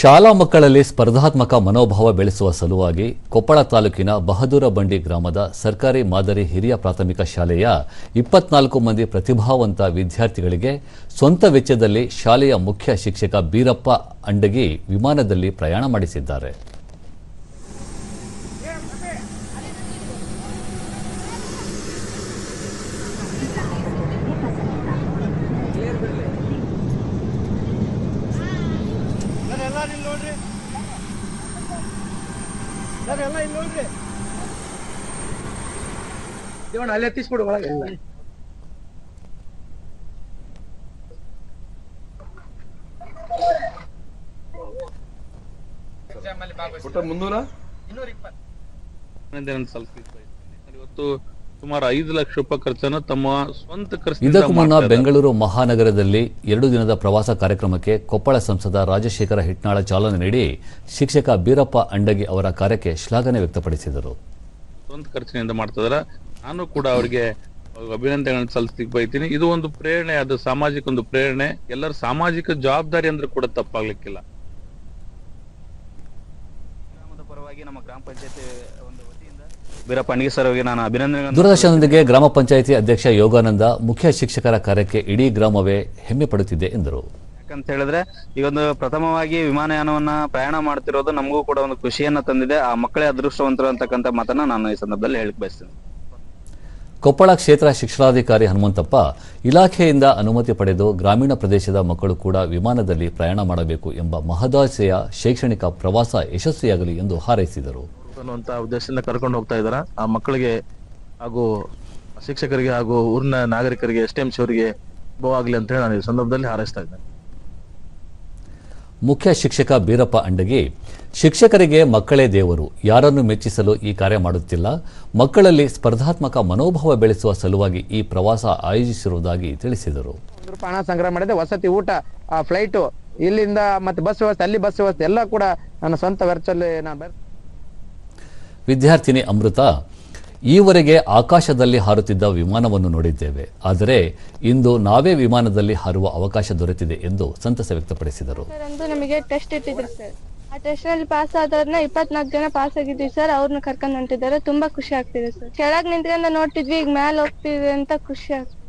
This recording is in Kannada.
ಶಾಲಾ ಮಕ್ಕಳಲ್ಲಿ ಸ್ಪರ್ಧಾತ್ಮಕ ಮನೋಭಾವ ಬೆಳೆಸುವ ಸಲುವಾಗಿ ಕೊಪ್ಪಳ ತಾಲೂಕಿನ ಬಹದೂರ ಬಂಡಿ ಗ್ರಾಮದ ಸರ್ಕಾರಿ ಮಾದರಿ ಹಿರಿಯ ಪ್ರಾಥಮಿಕ ಶಾಲೆಯ ಇಪ್ಪತ್ನಾಲ್ಕು ಮಂದಿ ಪ್ರತಿಭಾವಂತ ವಿದ್ಯಾರ್ಥಿಗಳಿಗೆ ಸ್ವಂತ ವೆಚ್ಚದಲ್ಲಿ ಶಾಲೆಯ ಮುಖ್ಯ ಶಿಕ್ಷಕ ಬೀರಪ್ಪ ಅಂಡಗಿ ವಿಮಾನದಲ್ಲಿ ಪ್ರಯಾಣ ಮಾಡಿಸಿದ್ದಾರೆ. ಸರ್ ಇಲ್ಲಿ ನೋಡ್ರಿ. ಸರ್ ಎಲ್ಲ ಇಲ್ಲಿ ನೋಡ್ರಿ. ದೇವಣ್ಣ ಅಲ್ಲಿ ಎತ್ತಿಸ್ಬಿಡು ಒಳಗೆ. ಮುನ್ನೂರ? ಅಭಿನಂದನೆ ಸಲ್ಲಿಸ್ಲಿಕ್ಕೆ ಬಯಸ್ತೀನಿ. ಇವತ್ತು ಸುಮಾರು ಐದು ಲಕ್ಷ ರೂಪಾಯಿ ಖರ್ಚನ್ನು ತಮ್ಮ ಸ್ವಂತ ಖರ್ಚು ಇದಕ್ಕೂ ಮುನ್ನ ಬೆಂಗಳೂರು ಮಹಾನಗರದಲ್ಲಿ ಎರಡು ದಿನದ ಪ್ರವಾಸ ಕಾರ್ಯಕ್ರಮಕ್ಕೆ ಕೊಪ್ಪಳ ಸಂಸದ ರಾಜಶೇಖರ ಹಿಟ್ನಾಳ ಚಾಲನೆ ನೀಡಿ ಶಿಕ್ಷಕ ಬೀರಪ್ಪ ಅಂಡಗಿ ಅವರ ಕಾರ್ಯಕ್ಕೆ ಶ್ಲಾಘನೆ ವ್ಯಕ್ತಪಡಿಸಿದರು. ಸ್ವಂತ ಖರ್ಚಿನಿಂದ ಮಾಡ್ತಿದಾರ ನಾನು ಕೂಡ ಅವರಿಗೆ ಅಭಿನಂದನೆಗಳನ್ನು ಸಲ್ಲಿಸ್ಲಿಕ್ಕೆ ಬಯತೀನಿ. ಇದು ಒಂದು ಪ್ರೇರಣೆ ಅದು ಸಾಮಾಜಿಕ ಒಂದು ಪ್ರೇರಣೆ. ಎಲ್ಲರ ಸಾಮಾಜಿಕ ಜವಾಬ್ದಾರಿ ಅಂದ್ರೆ ಕೂಡ ತಪ್ಪಾಗ್ಲಿಕ್ಕಿಲ್ಲ. ಗ್ರಾಮದ ಪರವಾಗಿ ನಮ್ಮ ಗ್ರಾಮ ಪಂಚಾಯತಿ ಒಂದು ಸರ್ ಅವರಿಗೆ ನಾನು ಅಭಿನಂದನೆ ದೂರದರ್ಶನದೊಂದಿಗೆ ಗ್ರಾಮ ಪಂಚಾಯಿತಿ ಅಧ್ಯಕ್ಷ ಯೋಗಾನಂದ ಮುಖ್ಯ ಶಿಕ್ಷಕರ ಕಾರ್ಯಕ್ಕೆ ಇಡೀ ಗ್ರಾಮವೇ ಹೆಮ್ಮೆ ಪಡುತ್ತಿದೆ ಎಂದರು. ಯಾಕಂತ ಹೇಳಿದ್ರೆ ಈ ಒಂದು ಪ್ರಥಮವಾಗಿ ವಿಮಾನಯಾನವನ್ನ ಪ್ರಯಾಣ ಮಾಡ್ತಿರೋದು ನಮಗೂ ಕೂಡ ಒಂದು ಖುಷಿಯನ್ನ ತಂದಿದೆ. ಆ ಮಕ್ಕಳೇ ಅದೃಷ್ಟವಂತರು ಅಂತಕ್ಕಂಥ ಮಾತನ್ನ ನಾನು ಈ ಸಂದರ್ಭದಲ್ಲಿ ಹೇಳಕ್ ಬಯಸ್ತೇನೆ. ಕೊಪ್ಪಳ ಕ್ಷೇತ್ರ ಶಿಕ್ಷಣಾಧಿಕಾರಿ ಹನುಮಂತಪ್ಪ ಇಲಾಖೆಯಿಂದ ಅನುಮತಿ ಪಡೆದು ಗ್ರಾಮೀಣ ಪ್ರದೇಶದ ಮಕ್ಕಳು ಕೂಡ ವಿಮಾನದಲ್ಲಿ ಪ್ರಯಾಣ ಮಾಡಬೇಕು ಎಂಬ ಮಹದಾಸೆಯ ಶೈಕ್ಷಣಿಕ ಪ್ರವಾಸ ಯಶಸ್ವಿಯಾಗಲಿ ಎಂದು ಹಾರೈಸಿದರು. ಅನ್ನುವಂತ ಉದ್ದೇಶದಿಂದ ಕರ್ಕೊಂಡು ಹೋಗ್ತಾ ಇದಾರ ಆ ಮಕ್ಕಳಿಗೆ ಹಾಗೂ ಶಿಕ್ಷಕರಿಗೆ ಹಾಗೂ ಊರಿನ ನಾಗರಿಕರಿಗೆ ಎಸ್ ಟಿ ಎಂ ಅವರಿಗೆ ಶುಭ ಆಗ್ಲಿ ಅಂತ ಹೇಳಿ ನಾನು ಈ ಸಂದರ್ಭದಲ್ಲಿ ಹಾರೈಸ್ತಾ ಇದ್ದೇನೆ. ಮುಖ್ಯ ಶಿಕ್ಷಕ ಬೀರಪ್ಪ ಅಂಡಗಿ ಶಿಕ್ಷಕರಿಗೆ ಮಕ್ಕಳೇ ದೇವರು ಯಾರನ್ನು ಮೆಚ್ಚಿಸಲು ಈ ಕಾರ್ಯ ಮಾಡುತ್ತಿಲ್ಲ. ಮಕ್ಕಳಲ್ಲಿ ಸ್ಪರ್ಧಾತ್ಮಕ ಮನೋಭಾವ ಬೆಳೆಸುವ ಸಲುವಾಗಿ ಈ ಪ್ರವಾಸ ಆಯೋಜಿಸಿರುವುದಾಗಿ ತಿಳಿಸಿದರು. ಹಣ ಸಂಗ್ರಹ ಮಾಡಿದೆ ವಸತಿ ಊಟ ಆ ಫ್ಲೈಟು ಇಲ್ಲಿಂದ ಮತ್ತೆ ಬಸ್ ವ್ಯವಸ್ಥೆ ಅಲ್ಲಿ ಬಸ್ ವ್ಯವಸ್ಥೆ ಎಲ್ಲ ಕೂಡ ನನ್ನ ಸ್ವಂತ ವೆಚ್ಚದಲ್ಲಿ ನಾನು ವಿದ್ಯಾರ್ಥಿನಿ ಅಮೃತ, ಈವರೆಗೆ ಆಕಾಶದಲ್ಲಿ ಹಾರುತ್ತಿದ್ದ ವಿಮಾನವನ್ನು ನೋಡಿದ್ದೇವೆ. ಆದರೆ ಇಂದು ನಾವೇ ವಿಮಾನದಲ್ಲಿ ಹಾರುವ ಅವಕಾಶ ದೊರೆತಿದೆ ಎಂದು ಸಂತಸ ವ್ಯಕ್ತಪಡಿಸಿದರು. ನಮಗೆ ಟೆಸ್ಟ್ ಆ ಟೆಸ್ಟ್ನಲ್ಲಿ ಪಾಸ್ ಆದವ್ರನ್ನ ಇಪ್ಪತ್ನಾಲ್ಕು ಜನ ಪಾಸ್ ಆಗಿದ್ವಿ ಸರ್ ಅವ್ರನ್ನ ಕರ್ಕೊಂಡ್ ಹೊಂಟಿದ್ದಾರೆ. ತುಂಬಾ ಖುಷಿ ಆಗ್ತಿದೆ ಸರ್ ಕೆಳಗ್ ನಿಂತ್ಕೊಂಡ ನೋಡ್ತಿದ್ವಿ, ಈಗ ಮ್ಯಾಲ್ ಹೋಗ್ತಿದೆ ಅಂತ ಖುಷಿ ಆಗ್ತಿದೆ.